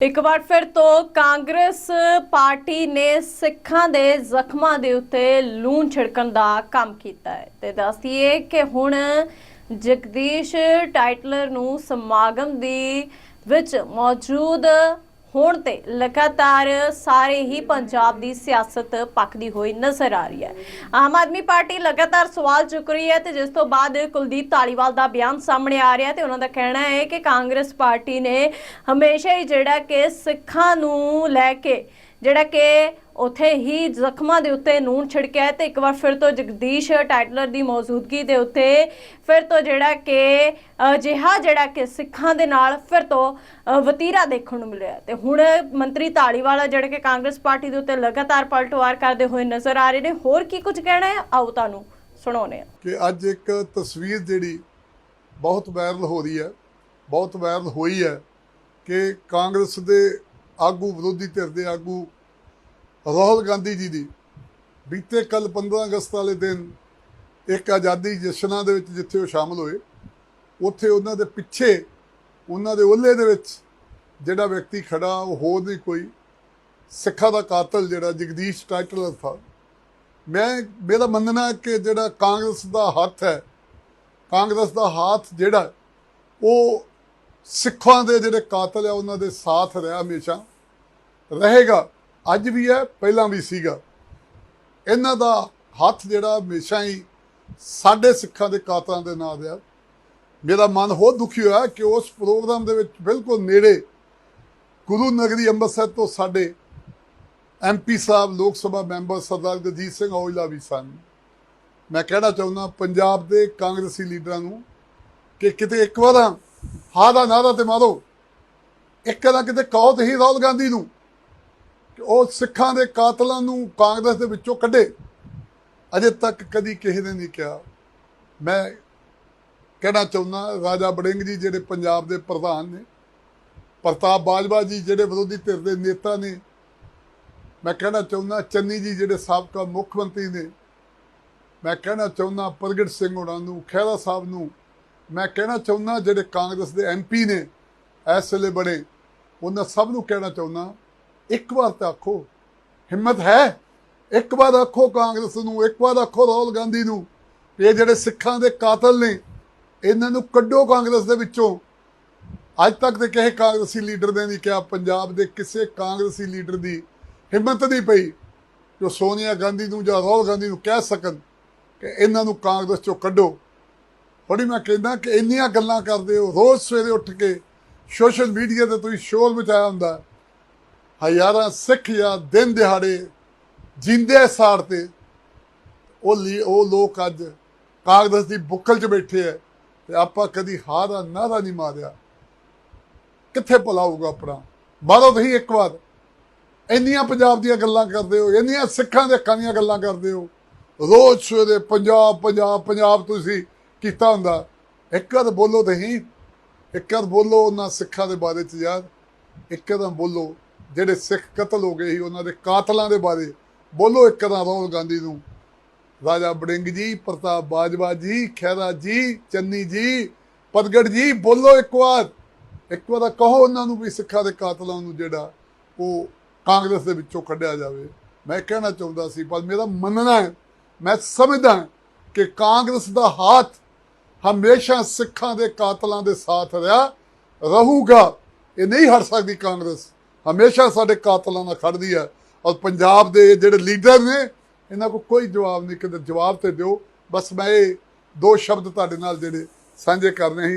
ਇੱਕ ਵਾਰ ਫਿਰ ਤੋਂ ਕਾਂਗਰਸ ਪਾਰਟੀ ਨੇ ਸਿੱਖਾਂ ਦੇ ਜ਼ਖਮਾਂ ਦੇ ਉੱਤੇ ਲੂਣ ਛਿੜਕਣ ਦਾ ਕੰਮ ਕੀਤਾ ਹੈ ਤੇ ਦੱਸਦੀਏ ਕਿ ਹੁਣ ਜਗਦੀਸ਼ ਟਾਈਟਲਰ ਨੂੰ ਸਮਾਗਮ ਦੀ ਵਿੱਚ ਮੌਜੂਦ ਹੋਣ ਤੇ ਲਗਾਤਾਰ ਸਾਰੇ ਹੀ ਪੰਜਾਬ ਦੀ ਸਿਆਸਤ ਪੱਕਦੀ ਹੋਈ ਨਜ਼ਰ ਆ ਰਹੀ ਹੈ। ਆਮ ਆਦਮੀ ਪਾਰਟੀ ਲਗਾਤਾਰ ਸਵਾਲ ਚੁੱਕ ਰਹੀ ਹੈ ਤੇ ਜਿਸ ਤੋਂ ਬਾਅਦ ਕੁਲਦੀਪ ਧਾਲੀਵਾਲ ਦਾ ਬਿਆਨ ਸਾਹਮਣੇ ਆ ਰਿਹਾ ਤੇ ਉਹਨਾਂ ਦਾ ਕਹਿਣਾ ਹੈ ਕਿ ਕਾਂਗਰਸ ਪਾਰਟੀ ਨੇ ਹਮੇਸ਼ਾ ਹੀ ਜਿਹੜਾ ਕਿ ਸਿੱਖਾਂ ਨੂੰ ਲੈ ਕੇ ਜਿਹੜਾ ਕਿ ਉਥੇ ਹੀ ਜ਼ਖਮਾਂ ਦੇ ਉੱਤੇ ਨੂਨ ਛਿੜਕਿਆ ਹੈ ਤੇ ਇੱਕ ਵਾਰ ਫਿਰ ਤੋਂ ਜਗਦੀਸ਼ ਟਾਈਟਲਰ ਦੀ ਮੌਜੂਦਗੀ ਦੇ ਉੱਤੇ ਫਿਰ ਤੋਂ ਜਿਹੜਾ ਕਿ ਅਜਿਹਾ ਜਿਹੜਾ ਕਿ ਸਿੱਖਾਂ ਦੇ ਨਾਲ ਫਿਰ ਤੋਂ ਵਤੀਰਾ ਦੇਖਣ ਨੂੰ ਮਿਲਿਆ ਤੇ ਹੁਣ ਮੰਤਰੀ ਧਾਲੀਵਾਲ ਜਿਹੜੇ ਕਿ ਕਾਂਗਰਸ ਪਾਰਟੀ ਦੇ ਉੱਤੇ ਲਗਾਤਾਰ ਪਲਟਵਾਰ ਕਰਦੇ ਹੋਏ ਨਜ਼ਰ ਆ ਰਹੇ ਨੇ। ਹੋਰ ਕੀ ਕੁਝ ਕਹਿਣਾ ਹੈ? ਆਓ ਤੁਹਾਨੂੰ ਸੁਣਾਉਂਦੇ ਹਾਂ। ਕਿ ਅੱਜ ਇੱਕ ਤਸਵੀਰ ਜਿਹੜੀ ਬਹੁਤ ਵਾਇਰਲ ਹੋ ਰਹੀ ਹੈ, ਬਹੁਤ ਵਾਇਰਲ ਹੋਈ ਹੈ ਕਿ ਕਾਂਗਰਸ ਦੇ ਆਗੂ ਵਿਰੋਧੀ ਧਿਰ ਦੇ ਆਗੂ ਰਾਹੁਲ ਗਾਂਧੀ ਜੀ ਦੀ। ਬੀਤੇ ਕੱਲ 15 ਅਗਸਤ ਵਾਲੇ ਦਿਨ ਇੱਕ ਆਜ਼ਾਦੀ ਜਸ਼ਨਾਂ ਦੇ ਵਿੱਚ ਜਿੱਥੇ ਉਹ ਸ਼ਾਮਲ ਹੋਏ, ਉੱਥੇ ਉਹਨਾਂ ਦੇ ਪਿੱਛੇ ਉਹਨਾਂ ਦੇ ਓਲੇ ਦੇ ਵਿੱਚ ਜਿਹੜਾ ਵਿਅਕਤੀ ਖੜਾ, ਉਹ ਹੋਰ ਨਹੀਂ ਕੋਈ ਸਿੱਖਾਂ ਦਾ ਕਾਤਲ ਜਿਹੜਾ ਜਗਦੀਸ਼ ਟਾਈਟਲਰ ਥਾ। ਮੈਂ, ਮੇਰਾ ਮੰਨਣਾ ਹੈ ਕਿ ਜਿਹੜਾ ਕਾਂਗਰਸ ਦਾ ਹੱਥ ਹੈ, ਕਾਂਗਰਸ ਦਾ ਹੱਥ ਜਿਹੜਾ, ਉਹ ਸਿੱਖਾਂ ਦੇ ਜਿਹੜੇ ਕਾਤਲ ਆ, ਉਹਨਾਂ ਦੇ ਸਾਥ ਰਿਹਾ ਹਮੇਸ਼ਾ। ਰਹੇਗਾ। ਅੱਜ ਵੀ ਹੈ, ਪਹਿਲਾਂ ਵੀ ਸੀਗਾ। ਇਹਨਾਂ ਦਾ ਹੱਥ ਜਿਹੜਾ ਹਮੇਸ਼ਾ ਹੀ ਸਾਡੇ ਸਿੱਖਾਂ ਦੇ ਕਾਤਲਾਂ ਦੇ ਨਾਲ ਰਿਹਾ। ਮੇਰਾ ਮਨ ਹੋਰ ਦੁਖੀ ਹੋਇਆ ਕਿ ਉਸ ਪ੍ਰੋਗਰਾਮ ਦੇ ਵਿੱਚ ਬਿਲਕੁਲ ਨੇੜੇ ਗੁਰੂ ਨਗਰੀ ਅੰਮ੍ਰਿਤਸਰ ਤੋਂ ਸਾਡੇ ਐਮਪੀ ਸਾਹਿਬ, ਲੋਕ ਸਭਾ ਮੈਂਬਰ ਸਰਦਾਰ ਗਜੀਤ ਸਿੰਘ ਔਜਲਾ ਵੀ ਸਨ। ਮੈਂ ਕਹਿਣਾ ਚਾਹੁੰਦਾ, ਪੰਜਾਬ ਦੇ ਕਾਂਗਰਸੀ ਲੀਡਰਾਂ ਨੂੰ ਕਿ ਕਿਤੇ ਇੱਕ ਵਾਰ ਹਾਂ ਦਾ ਨਾਰਾ ਤੇ ਮਾਰੋ। ਇੱਕ ਨਾ ਕਿਤੇ ਕਹੋ ਤੇ ਹੀ ਰਾਹੁਲ ਗਾਂਧੀ ਨੂੰ। ਉਹ ਸਿੱਖਾਂ ਦੇ ਕਾਤਲਾਂ ਨੂੰ ਕਾਂਗਰਸ ਦੇ ਵਿੱਚੋਂ ਕੱਢੇ। ਅਜੇ ਤੱਕ ਕਦੀ ਕਿਸੇ ਨੇ ਨਹੀਂ ਕਿਹਾ। ਮੈਂ ਕਹਿਣਾ ਚਾਹੁੰਦਾ ਰਾਜਾ ਬੜਿੰਗ ਜੀ ਜਿਹੜੇ ਪੰਜਾਬ ਦੇ ਪ੍ਰਧਾਨ ਨੇ, ਪ੍ਰਤਾਪ ਬਾਜਵਾ ਜੀ ਜਿਹੜੇ ਵਿਰੋਧੀ ਧਿਰ ਦੇ ਨੇਤਾ ਨੇ, ਮੈਂ ਕਹਿਣਾ ਚਾਹੁੰਦਾ ਚੰਨੀ ਜੀ ਜਿਹੜੇ ਸਾਬਕਾ ਮੁੱਖ ਮੰਤਰੀ ਨੇ, ਮੈਂ ਕਹਿਣਾ ਚਾਹੁੰਦਾ ਪ੍ਰਗਟ ਸਿੰਘ ਹੋਣਾ ਨੂੰ, ਖਹਿਰਾ ਸਾਹਿਬ ਨੂੰ, ਮੈਂ ਕਹਿਣਾ ਚਾਹੁੰਦਾ ਜਿਹੜੇ ਕਾਂਗਰਸ ਦੇ ਐਮਪੀ ਨੇ, ਇਸ ਵੇਲੇ ਬਣੇ, ਉਹਨਾਂ ਸਭ ਨੂੰ ਕਹਿਣਾ ਚਾਹੁੰਦਾ ਇੱਕ ਵਾਰ ਤਾਂ ਆਖੋ, ਹਿੰਮਤ ਹੈ? ਇੱਕ ਵਾਰ ਆਖੋ ਕਾਂਗਰਸ ਨੂੰ, ਇੱਕ ਵਾਰ ਆਖੋ ਰਾਹੁਲ ਗਾਂਧੀ ਨੂੰ ਵੀ ਇਹ ਜਿਹੜੇ ਸਿੱਖਾਂ ਦੇ ਕਾਤਲ ਨੇ, ਇਹਨਾਂ ਨੂੰ ਕੱਢੋ ਕਾਂਗਰਸ ਦੇ ਵਿੱਚੋਂ। ਅੱਜ ਤੱਕ ਤੇ ਕਿਸੇ ਕਾਂਗਰਸੀ ਲੀਡਰ ਨੇ ਨਹੀਂ ਕਿਹਾ, ਪੰਜਾਬ ਦੇ ਕਿਸੇ ਕਾਂਗਰਸੀ ਲੀਡਰ ਦੀ ਹਿੰਮਤ ਨਹੀਂ ਪਈ ਜੋ ਸੋਨੀਆ ਗਾਂਧੀ ਨੂੰ ਜਾਂ ਰਾਹੁਲ ਗਾਂਧੀ ਨੂੰ ਕਹਿ ਸਕਣ ਕਿ ਇਹਨਾਂ ਨੂੰ ਕਾਂਗਰਸ ਚੋਂ ਕੱਢੋ। ਥੋੜੀ ਮੈਂ ਕਹਿੰਦਾ ਕਿ ਇੰਨੀਆਂ ਗੱਲਾਂ ਕਰਦੇ ਹੋ, ਰੋਜ਼ ਸਵੇਰੇ ਉੱਠ ਕੇ ਸੋਸ਼ਲ ਮੀਡੀਆ ਤੇ ਤੁਸੀਂ ਸ਼ੋਰ ਮਚਾਇਆ ਹੁੰਦਾ। ਹਜ਼ਾਰਾਂ ਸਿੱਖ ਜਾਂ ਦਿਨ ਦਿਹਾੜੇ ਜਿੰਦੇ ਸਾੜ ਤੇ, ਉਹ ਲੀ- ਉਹ ਲੋਕ ਅੱਜ ਕਾਂਗਰਸ ਦੀ ਬੁੱਕਲ 'ਚ ਬੈਠੇ ਐ ਤੇ ਆਪਾਂ ਕਦੀ ਹਾਰ ਦਾ ਨਾਰਾ ਨਹੀਂ ਮਾਰਿਆ। ਕਿੱਥੇ ਭੁਲਾਊਗਾ ਆਪਣਾ? ਬਾਹਰੋਂ ਤੁਸੀਂ ਇੱਕ ਵਾਰ। ਇੰਨੀਆਂ ਪੰਜਾਬ ਦੀਆਂ ਗੱਲਾਂ ਕਰਦੇ ਹੋ, ਇੰਨੀਆਂ ਸਿੱਖਾਂ ਦੇ ਹੱਕਾਂ ਦੀਆਂ ਗੱਲਾਂ ਕਰਦੇ ਹੋ। ਰੋਜ਼ ਸਵੇਰੇ ਪੰਜਾਬ ਪੰਜਾਬ ਪੰਜਾਬ ਤੁਸੀਂ ਕੀਤਾ ਹੁੰਦਾ। ਇੱਕ ਵਾਰ ਬੋਲੋ ਤੁਸੀਂ, ਇੱਕ ਵਾਰ ਬੋਲੋ ਉਹਨਾਂ ਸਿੱਖਾਂ ਦੇ ਬਾਰੇ ਚ ਯਾਰ। ਇੱਕ ਵਾਰ ਬੋਲੋ। ਜਿਹੜੇ ਸਿੱਖ ਕਤਲ ਹੋ ਗਏ ਸੀ, ਉਹਨਾਂ ਦੇ ਕਾਤਲਾਂ ਦੇ ਬਾਰੇ ਬੋਲੋ ਇੱਕ ਵਾਰ ਰਾਹੁਲ ਗਾਂਧੀ ਨੂੰ। ਰਾਜਾ ਬੜਿੰਗ ਜੀ, ਪ੍ਰਤਾਪ ਬਾਜਵਾ ਜੀ, ਖਹਿਰਾ ਜੀ, ਚੰਨੀ ਜੀ ਪਦਗੜ ਜੀ, ਬੋਲੋ ਇੱਕ ਵਾਰ। ਇੱਕ ਵਾਰ ਕਹੋ ਉਹਨਾਂ ਨੂੰ ਵੀ ਸਿੱਖਾਂ ਦੇ ਕਾਤਲਾਂ ਨੂੰ ਜਿਹੜਾ ਉਹ ਕਾਂਗਰਸ ਦੇ ਵਿੱਚੋਂ ਕੱਢਿਆ ਜਾਵੇ। ਮੈਂ ਕਹਿਣਾ ਚਾਹੁੰਦਾ ਸੀ, ਪਰ ਮੇਰਾ ਮੰਨਣਾ ਹੈ, ਮੈਂ ਸਮਝਦਾ ਕਿ ਕਾਂਗਰਸ ਦਾ ਹੱਥ ਹਮੇਸ਼ਾ ਸਿੱਖਾਂ ਦੇ ਕਾਤਲਾਂ ਦੇ ਸਾਥ ਰਿਹਾ, ਰਹੂਗਾ। ਇਹ ਨਹੀਂ ਹਟ ਸਕਦੀ ਕਾਂਗਰਸ। ਹਮੇਸ਼ਾ ਸਾਡੇ ਕਾਤਲਾਂ ਨਾਲ ਖੜਦੀ ਹੈ ਔਰ ਪੰਜਾਬ ਦੇ ਜਿਹੜੇ ਲੀਡਰ ਨੇ, ਇਹਨਾਂ ਕੋਲ ਕੋਈ ਜਵਾਬ ਨਹੀਂ, ਕਿਤੇ ਜਵਾਬ ਤੇ ਦਿਓ। ਬਸ ਮੈਂ ਇਹ ਦੋ ਸ਼ਬਦ ਤੁਹਾਡੇ ਨਾਲ ਜਿਹੜੇ ਸਾਂਝੇ ਕਰਨੇ ਸੀ।